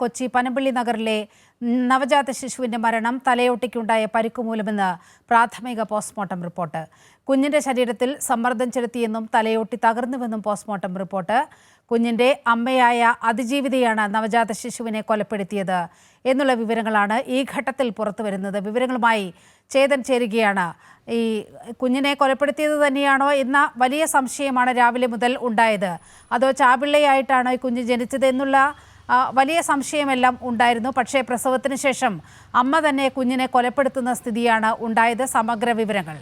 കൊച്ചി പനമ്പള്ളി നഗറിലെ നവജാത ശിശുവിന്റെ മരണം തലയോട്ടിക്കുണ്ടായ പരിക്ക് മൂലമെന്ന് പ്രാഥമിക പോസ്റ്റ്മോർട്ടം റിപ്പോർട്ട്. കുഞ്ഞിന്റെ ശരീരത്തിൽ സമ്മർദ്ദം ചെലുത്തിയെന്നും തലയോട്ടി തകർന്നുവെന്നും പോസ്റ്റ്മോർട്ടം റിപ്പോർട്ട്. കുഞ്ഞിന്റെ അമ്മയായ അതിജീവിതയാണ് നവജാത ശിശുവിനെ കൊലപ്പെടുത്തിയത് എന്നുള്ള വിവരങ്ങളാണ് ഈ ഘട്ടത്തിൽ പുറത്തുവരുന്നത്. വിവരങ്ങളുമായി ചേതൻ ചേരുകയാണ്. ഈ കുഞ്ഞിനെ കൊലപ്പെടുത്തിയത് തന്നെയാണോ എന്ന വലിയ സംശയമാണ് രാവിലെ മുതൽ ഉണ്ടായത്. അതോ ചാപിള്ളയായിട്ടാണോ ഈ കുഞ്ഞ് ജനിച്ചത് എന്നുള്ള വലിയ സംശയമെല്ലാം ഉണ്ടായിരുന്നു. പക്ഷേ പ്രസവത്തിന് ശേഷം അമ്മ തന്നെ കുഞ്ഞിനെ കൊലപ്പെടുത്തുന്ന സ്ഥിതിയാണ് ഉണ്ടായത്. സമഗ്ര വിവരങ്ങൾ.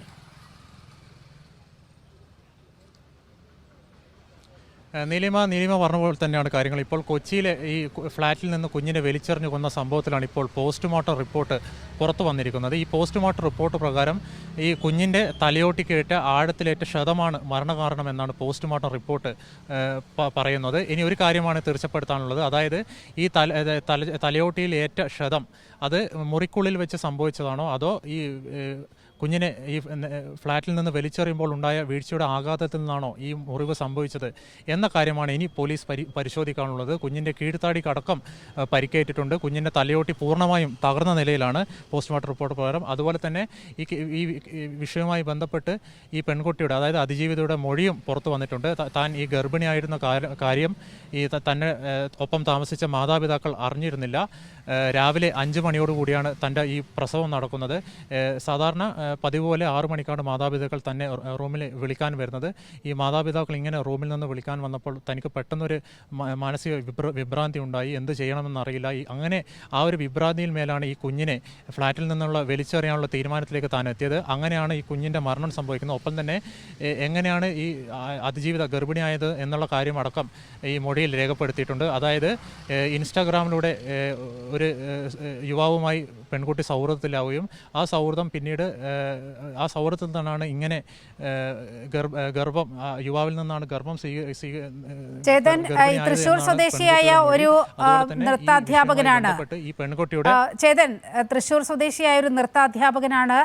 നീലിമ നീലിമ പറഞ്ഞ പോലെ തന്നെയാണ് കാര്യങ്ങൾ. ഇപ്പോൾ കൊച്ചിയിലെ ഈ ഫ്ലാറ്റിൽ നിന്ന് കുഞ്ഞിനെ വലിച്ചെറിഞ്ഞു കൊന്ന സംഭവത്തിലാണ് ഇപ്പോൾ പോസ്റ്റ്മോർട്ടം റിപ്പോർട്ട് പുറത്തു വന്നിരിക്കുന്നത്. ഈ പോസ്റ്റ്മോർട്ടം റിപ്പോർട്ട് പ്രകാരം ഈ കുഞ്ഞിന്റെ തലയോട്ടിക്കേറ്റ ആഴത്തിലേറ്റ ക്ഷതമാണ് മരണകാരണം എന്നാണ് പോസ്റ്റ്മോർട്ടം റിപ്പോർട്ട് പറയുന്നത്. ഇനി ഒരു കാര്യമാണ് തീർച്ചപ്പെടുത്താനുള്ളത് അതായത് ഈ തല തലയോട്ടിയിൽ ഏറ്റ ക്ഷതം അത് മുറിക്കുള്ളിൽ വെച്ച് സംഭവിച്ചതാണോ? അതോ ഈ കുഞ്ഞിനെ ഈ ഫ്ലാറ്റിൽ നിന്ന് വലിച്ചെറിയുമ്പോൾ ഉണ്ടായ വീഴ്ചയുടെ ആഘാതത്തിൽ നിന്നാണോ ഈ മുറിവ് സംഭവിച്ചത് എന്ന കാര്യമാണ് ഇനി പോലീസ് പരി പരിശോധിക്കാനുള്ളത്. കുഞ്ഞിന്റെ കീഴ്ത്താടിക്കടക്കം പരിക്കേറ്റിട്ടുണ്ട്. കുഞ്ഞിന്റെ തലയോട്ടി പൂർണമായും തകർന്ന നിലയിലാണ് പോസ്റ്റ്മോർട്ടം റിപ്പോർട്ട് പ്രകാരം. അതുപോലെ തന്നെ ഈ ഈ വിഷയവുമായി ബന്ധപ്പെട്ട് ഈ പെൺകുട്ടിയുടെ അതായത് അതിജീവിതയുടെ മൊഴിയും പുറത്തു വന്നിട്ടുണ്ട്. താൻ ഈ ഗർഭിണിയായിരുന്ന കാര്യം ഈ തന്നെ ഒപ്പം താമസിച്ച മാതാപിതാക്കൾ അറിഞ്ഞിരുന്നില്ല. രാവിലെ അഞ്ച് മണിയോടുകൂടിയാണ് തന്റെ ഈ പ്രസവം നടക്കുന്നത്. സാധാരണ പതിവ് പോലെ ആറു മണിക്കാണ് മാതാപിതാക്കൾ തന്നെ റൂമിൽ വിളിക്കാൻ വരുന്നത്. ഈ മാതാപിതാക്കൾ ഇങ്ങനെ റൂമിൽ നിന്ന് വിളിക്കാൻ വന്നപ്പോൾ തനിക്ക് പെട്ടെന്നൊരു മാനസിക വിഭ്ര വിഭ്രാന്തി ഉണ്ടായി. എന്ത് ചെയ്യണമെന്നറിയില്ല ഈ അങ്ങനെ ആ ഒരു വിഭ്രാന്തിയിൽ മേലാണ് ഈ കുഞ്ഞിനെ ഫ്ലാറ്റിൽ നിന്നുള്ള വലിച്ചെറിയാനുള്ള തീരുമാനത്തിലേക്ക് താൻ എത്തിയത്. അങ്ങനെയാണ് ഈ കുഞ്ഞിന്റെ മരണം സംഭവിക്കുന്നത്. ഒപ്പം തന്നെ എങ്ങനെയാണ് ഈ അതിജീവിത ഗർഭിണിയായത് എന്നുള്ള കാര്യം അടക്കം ഈ മൊഴിയിൽ രേഖപ്പെടുത്തിയിട്ടുണ്ട്. അതായത് ഇൻസ്റ്റാഗ്രാമിലൂടെ ഒരു യുവാവുമായി പെൺകുട്ടി സൗഹൃദത്തിലാവുകയും ആ സൗഹൃദം പിന്നീട് ആ സൗഹൃദത്തിൽ നിന്നാണ് ഇങ്ങനെ ഗർഭ യുവാവിൽ നിന്നാണ് ഗർഭം ചേതൻ, ഈ തൃശ്ശൂർ സ്വദേശിയായ ഒരു, നൃത്താധ്യാപകനാണ്. ഈ പെൺകുട്ടിയുടെ ചേതൻ തൃശൂർ സ്വദേശിയായ ഒരു നൃത്താധ്യാപകനാണ്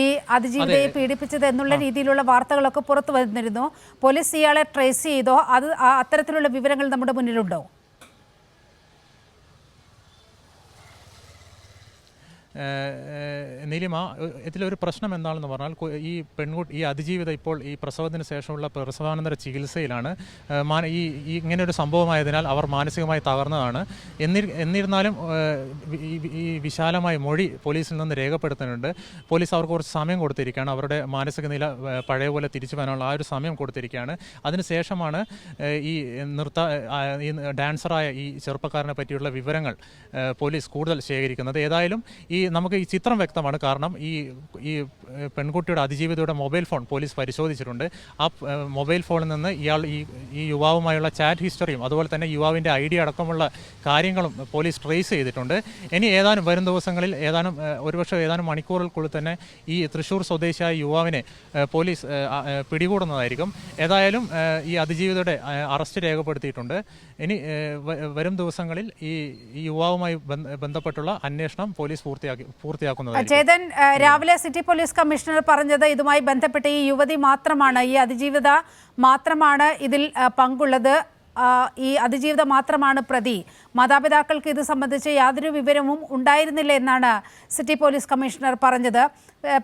ഈ അതിജീവിതയെ പീഡിപ്പിച്ചത് എന്നുള്ള രീതിയിലുള്ള വാർത്തകളൊക്കെ പുറത്തു വന്നിരുന്നു. പോലീസ് ഇയാളെ ട്രേസ് ചെയ്തോ? അത് അത്തരത്തിലുള്ള വിവരങ്ങൾ നമ്മുടെ മുന്നിലുണ്ടോ? നീലിമ ഇതിലൊരു പ്രശ്നം എന്താണെന്ന് പറഞ്ഞാൽ ഈ പെൺകുട്ടി ഈ അതിജീവിത ഇപ്പോൾ ഈ പ്രസവത്തിന് ശേഷമുള്ള പ്രസവാനന്തര ചികിത്സയിലാണ്. ഈ ഇങ്ങനെ ഒരു സംഭവമായതിനാൽ അവർ മാനസികമായി തകർന്നതാണ്. എന്നി എന്നിരുന്നാലും ഈ വിശാലമായ മൊഴി പോലീസിൽ നിന്ന് രേഖപ്പെടുത്തുന്നുണ്ട്. പോലീസ് അവർക്ക് കുറച്ച് സമയം കൊടുത്തിരിക്കുകയാണ്. അവരുടെ മാനസിക നില പഴയ പോലെ തിരിച്ചു വരാനുള്ള ആ ഒരു സമയം കൊടുത്തിരിക്കുകയാണ്. അതിനുശേഷമാണ് ഈ നൃത്ത ഈ ഡാൻസറായ ഈ ചെറുപ്പക്കാരനെ പറ്റിയുള്ള വിവരങ്ങൾ പോലീസ് കൂടുതൽ ശേഖരിക്കുന്നത്. ഏതായാലും ഈ നമുക്ക് ഈ ചിത്രം വ്യക്തമാണ്. കാരണം ഈ ഈ പെൺകുട്ടിയുടെ അതിജീവിതയുടെ മൊബൈൽ ഫോൺ പോലീസ് പരിശോധിച്ചിട്ടുണ്ട്. ആ മൊബൈൽ ഫോണിൽ നിന്ന് ഇയാൾ ഈ ഈ യുവാവുമായുള്ള ചാറ്റ് ഹിസ്റ്ററിയും അതുപോലെ തന്നെ യുവാവിന്റെ ഐ ഡി അടക്കമുള്ള കാര്യങ്ങളും പോലീസ് ട്രേസ് ചെയ്തിട്ടുണ്ട്. ഇനി ഏതാനും വരും ദിവസങ്ങളിൽ ഏതാനും ഒരുപക്ഷെ ഏതാനും മണിക്കൂറുകൾക്കുള്ളിൽ തന്നെ ഈ തൃശ്ശൂർ സ്വദേശിയായ യുവാവിനെ പോലീസ് പിടികൂടുന്നതായിരിക്കും. ഏതായാലും ഈ അതിജീവിതയുടെ അറസ്റ്റ് രേഖപ്പെടുത്തിയിട്ടുണ്ട്. ഇനി വരും ദിവസങ്ങളിൽ ഈ യുവാവുമായി ബന്ധപ്പെട്ടുള്ള അന്വേഷണം പോലീസ് പൂർത്തിയാക്കി പൂർത്തിയാക്കുന്നതായിരിക്കും. ചേതൻ രാവിലെ സിറ്റി പോലീസ് കമ്മീഷണർ പറഞ്ഞത് ഇതുമായി ബന്ധപ്പെട്ട് ഈ യുവതി മാത്രമാണ് ഈ അതിജീവിത മാത്രമാണ് ഇതിൽ പങ്കുള്ളത്. ഈ അതിജീവിത മാത്രമാണ് പ്രതി. മാതാപിതാക്കൾക്ക് ഇത് സംബന്ധിച്ച് യാതൊരു വിവരവും ഉണ്ടായിരുന്നില്ല എന്നാണ് സിറ്റി പോലീസ് കമ്മീഷണർ പറഞ്ഞത്.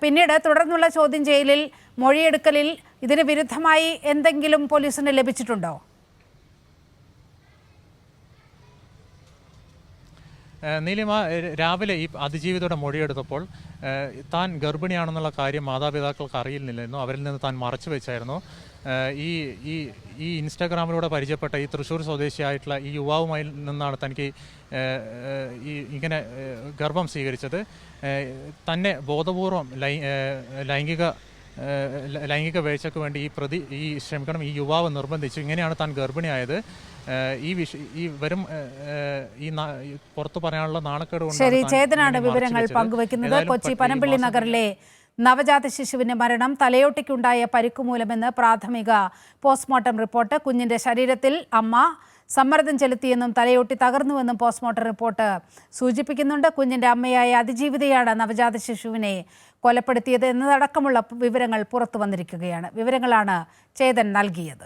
പിന്നീട് തുടർന്നുള്ള ചോദ്യം ചെയ്യലിൽ മൊഴിയെടുക്കലിൽ ഇതിന് വിരുദ്ധമായി എന്തെങ്കിലും പോലീസിന് ലഭിച്ചിട്ടുണ്ടോ? നീലിമ രാവിലെ ഈ അതിജീവിതയുടെ മൊഴിയെടുത്തപ്പോൾ താൻ ഗർഭിണിയാണെന്നുള്ള കാര്യം മാതാപിതാക്കൾക്ക് അറിയില്ലായിരുന്നു അവരിൽ നിന്ന് താൻ മറച്ചു വെച്ചായിരുന്നു. ഈ ഈ ഈ ഇൻസ്റ്റാഗ്രാമിലൂടെ പരിചയപ്പെട്ട ഈ തൃശ്ശൂർ സ്വദേശിയായിട്ടുള്ള ഈ യുവാവുമായി നിന്നാണ് തനിക്ക് ഈ ഇങ്ങനെ ഗർഭം സ്വീകരിച്ചത്. തന്നെ ബോധപൂർവം ലൈംഗിക ലൈംഗിക വേഴ്ചയ്ക്ക് വേണ്ടി ഈ പ്രതി ഈ ക്ഷമിക്കണം ഈ യുവാവ് നിർബന്ധിച്ചു. ഇങ്ങനെയാണ് താൻ ഗർഭിണിയായത്. ഈ വിഷ ഈ വരും ഈ പുറത്തു പറയാനുള്ള നാണക്കേട് ശരി ചേതനാണ് വിവരങ്ങൾ. പങ്കുവെക്കുന്നത്. കൊച്ചി പനമ്പിള്ളി പനമ്പള്ളി നഗറിലെ നവജാത ശിശുവിന്റെ മരണം തലയോട്ടിക്കുണ്ടായ പരിക്കുമൂലമെന്ന് പ്രാഥമിക പോസ്റ്റ്മോർട്ടം റിപ്പോർട്ട്. കുഞ്ഞിന്റെ ശരീരത്തിൽ അമ്മ സമ്മർദ്ദം ചെലുത്തിയെന്നും തലയൊട്ടി തകർന്നുവെന്നും പോസ്റ്റ്മോർട്ടം റിപ്പോർട്ട് സൂചിപ്പിക്കുന്നുണ്ട്. കുഞ്ഞിന്റെ അമ്മയായ അതിജീവിതയാണ് നവജാത ശിശുവിനെ കൊലപ്പെടുത്തിയത് എന്നതടക്കമുള്ള വിവരങ്ങൾ പുറത്തു വന്നിരിക്കുകയാണ്. വിവരങ്ങളാണ് ചേതൻ നൽകിയത്.